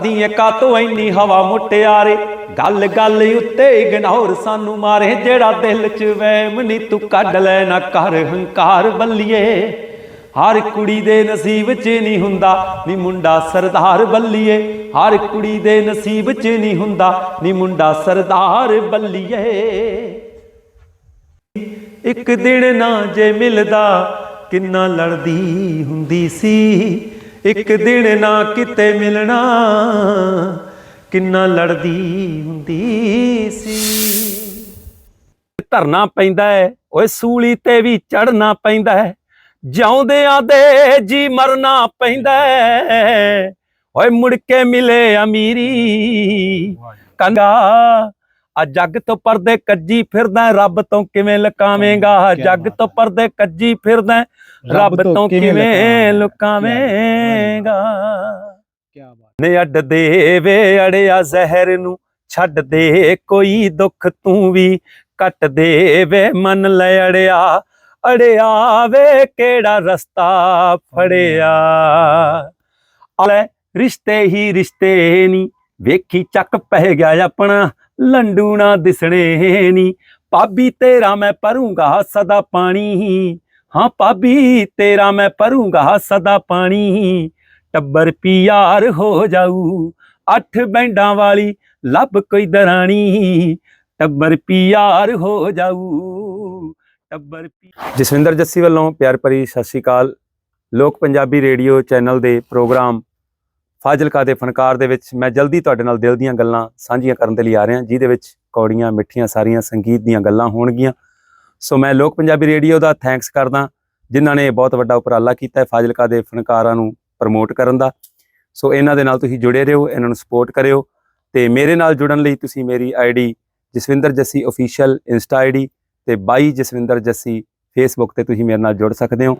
ਦੀ ਕਾ ਇੰਨੀ ਹਵਾ ਮੁਟਿਆਰੇ ਗੱਲ ਗੱਲ ਉੱਤੇ ਇਗਨੋਰ ਸਾਨੂੰ ਮਾਰੇ, ਜਿਹੜਾ ਦਿਲ 'ਚ ਵਹਿਮ ਨੀ ਤੂੰ ਕੱਢ ਲੈ ਨਾ ਕਰ ਹੰਕਾਰ ਬੱਲੀਏ। ਹਰ ਕੁੜੀ ਦੇ ਨਸੀਬ 'ਚ ਨਹੀਂ ਹੁੰਦਾ ਨੀ ਮੁੰਡਾ ਸਰਦਾਰ ਬੱਲੀਏ। ਹਰ ਕੁੜੀ ਦੇ ਨਸੀਬ 'ਚ ਨਹੀਂ ਹੁੰਦਾ ਨੀ ਮੁੰਡਾ ਸਰਦਾਰ ਬੱਲੀਏ। ਇੱਕ ਦਿਨ ਨਾ ਜੇ ਮਿਲਦਾ, ਕਿੰਨਾ ਲੜਦੀ ਹੁੰਦੀ ਸੀ। ਇੱਕ ਦਿਨ ਨਾ ਕਿਤੇ ਮਿਲਣਾ। ਕਿੰਨਾ ਲੜਦੀ ਹੁੰਦੀ ਸੀ। ਧਰਨਾ ਪੈਂਦਾ ਹੈ ਓਏ ਸੂਲੀ ਤੇ ਵੀ ਚੜਨਾ ਪੈਂਦਾ ਹੈ ਜਿਉਂਦਿਆਂ ਦੇ ਜੀ ਮਰਨਾ ਪੈਂਦਾ ਹੈ ਓਏ ਮੁੜ ਕੇ ਮਿਲੇ ਅਮੀਰੀ। ਕੰਗਾ ਆ ਜੱਗ ਤੋਂ ਪਰਦੇ ਕੱਜੀ ਫਿਰਦਾ ਰੱਬ ਤੋਂ ਕਿਵੇਂ ਲਕਾਵੇਂਗਾ? ਜੱਗ ਤੋਂ। ਪਰਦੇ ਕੱਜੀ ਫਿਰਦਾ ਰੱਬ ਤੋਂ ਕਿਵੇਂ ਲੁਕਾਵੇਂਗਾ? ਕੀ ਬਾਤ ਨੇ ਅੱਡ ਦੇ ਵੇ ਅੜਿਆ ਜ਼ਹਿਰ ਨੂੰ ਛੱਡ ਦੇ ਕੋਈ ਦੁੱਖ ਤੂੰ ਵੀ। ਕੱਟ ਦੇ ਵੇ ਮਨ ਲੈ ਅੜਿਆ ਅੜਿਆ ਵੇ ਕਿਹੜਾ ਰਸਤਾ ਫੜਿਆ? ਆਲੇ ਰਿਸ਼ਤੇ ਹੀ ਰਿਸ਼ਤੇ ਨੀ ਵੇਖੀ ਚੱਕ ਪੈ ਗਿਆ ਆਪਣਾ। ਲੰਡੂ ਨਾ ਦਿਸਣੇ ਨੀ। ਭਾਬੀ ਤੇਰਾ ਮੈਂ ਪਰੂੰਗਾ ਸਦਾ ਪਾਣੀ। ਹਾਂ ਭਾਬੀ, ਤੇਰਾ ਮੈਂ ਪਰੂੰਗਾ ਸਦਾ ਪਾਣੀ। ਟੱਬਰ ਪਿਆਰ ਹੋ ਜਾਊ, ਅੱਠ ਬੈਂਡਾਂ ਵਾਲੀ ਲੱਭ ਕੋਈ ਦਰਾਣੀ। ਟੱਬਰ ਪਿਆਰ ਹੋ ਜਾਊ, ਟੱਬਰ ਜਸਵਿੰਦਰ ਜੱਸੀ ਵੱਲੋਂ ਪਿਆਰ ਭਰੀ ਸਤਿ ਸ਼੍ਰੀ ਅਕਾਲ। ਲੋਕ ਪੰਜਾਬੀ ਰੇਡੀਓ ਚੈਨਲ ਦੇ ਪ੍ਰੋਗਰਾਮ ਫਾਜ਼ਿਲਕਾ ਦੇ ਫਨਕਾਰ ਦੇ ਵਿੱਚ ਮੈਂ ਜਲਦੀ ਤੁਹਾਡੇ ਨਾਲ ਦਿਲ ਦੀਆਂ ਗੱਲਾਂ ਸਾਂਝੀਆਂ ਕਰਨ ਦੇ ਲਈ ਆ ਰਿਹਾ, ਜਿਹਦੇ ਵਿੱਚ ਕੌੜੀਆਂ, ਮਿੱਠੀਆਂ ਸਾਰੀਆਂ ਸੰਗੀਤ ਦੀਆਂ ਗੱਲਾਂ ਹੋਣਗੀਆਂ। ਸੋ ਮੈਂ ਲੋਕ ਪੰਜਾਬੀ ਰੇਡੀਓ ਦਾ ਥੈਂਕਸ ਕਰਦਾ, ਜਿਨ੍ਹਾਂ ਨੇ ਬਹੁਤ ਵੱਡਾ ਉਪਰਾਲਾ ਕੀਤਾ ਹੈ ਫਾਜ਼ਿਲਕਾ ਦੇ ਫਨਕਾਰਾਂ ਨੂੰ ਪ੍ਰਮੋਟ ਕਰਨ ਦਾ। ਸੋ ਇਹਨਾਂ ਦੇ ਨਾਲ ਤੁਸੀਂ ਜੁੜੇ ਰਹੋ, ਇਹਨਾਂ ਨੂੰ ਸਪੋਰਟ ਕਰਿਓ ਤੇ ਮੇਰੇ ਨਾਲ ਜੁੜਨ ਲਈ ਤੁਸੀਂ ਮੇਰੀ ID Jaswinder Jassi official insta ID ਤੇ ਬਾਈ ਜਸਵਿੰਦਰ ਜੱਸੀ ਫੇਸਬੁੱਕ ਤੇ ਤੁਸੀਂ ਮੇਰੇ ਨਾਲ ਜੁੜ ਸਕਦੇ ਹੋ।